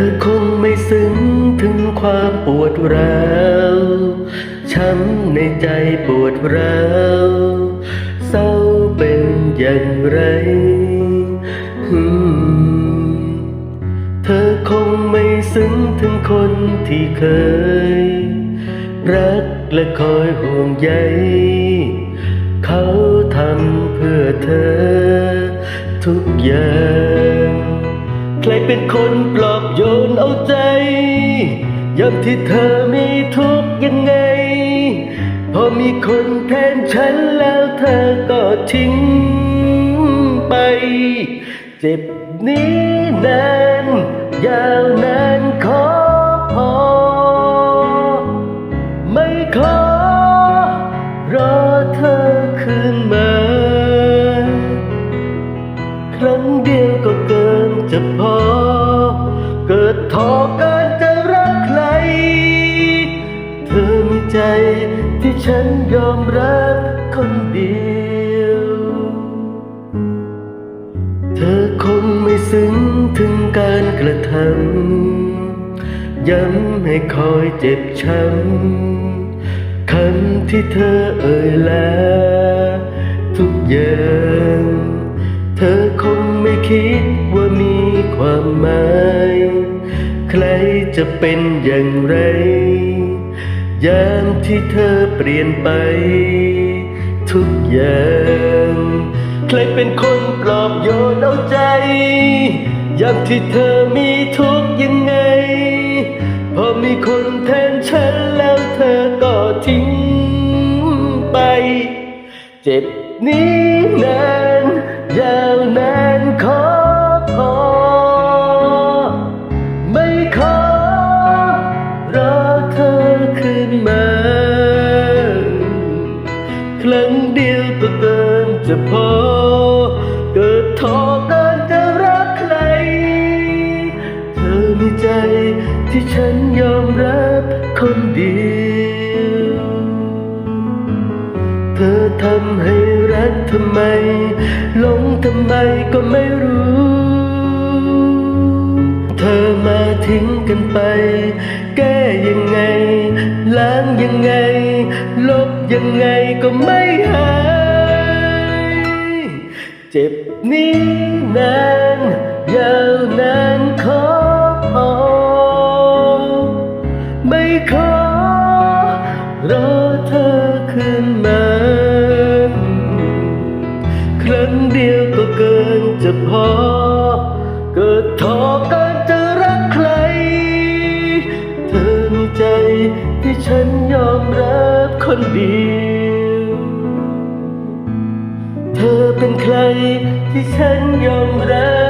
อคงไม่ซึ้งถึงความปวดร้าวช้ำในใจปวดร้าวเศร้าเป็นอย่างไร เธอคงไม่ซึ้งถึงคนที่เคย รักและคอยห่วงใย เขาทำเพื่อเธอทุกอย่าง ใครเป็นคนปลอบ โยนเอาใจยามที่เธอมีทุกยังไง พอมีคนแทนฉันแล้วเธอก็ทิ้งไป เจ็บนี้นาน เกิดท้อเกินจะรักใคร เธอมีใจที่ฉันยอมรับคนเดียว เธอคงไม่ซึ้งถึงการกระทำย้ำให้คอยเจ็บช้ำคำที่เธอเอ่ยลาทุกอย่าง เธอคงไม่คิดว่ามีความหมาย จะเป็นอย่างไร ยามที่เธอเปลี่ยนไป ทุกอย่าง ใครเป็นคนปลอบโยนเอาใจ ยามที่เธอมีทุกยังไง พอมีคนแทนฉันแล้วเธอก็ทิ้งไป เจ็บนี้นานยาวนาน จะพอเกิดท้อเกินจะรักใคร เธอมีใจที่ฉันยอมรับคนเดียว เธอทำให้รักทำไมหลงทำไมก็ไม่รู้ เธอมาทิ้งกันไป แก้ยังไง ล้างยังไง ลบยังไงก็ไม่หาย เจ็บนี้นานยาวนานขอพอไม่ขอรอเธอคืนมา ครั้งเดียวก็เกินจะพอ เกิดท้อเกินจะรักใคร เธอมีใจที่ฉันยอมรับคนเดียว เป็นใครที่ฉันยอมรับ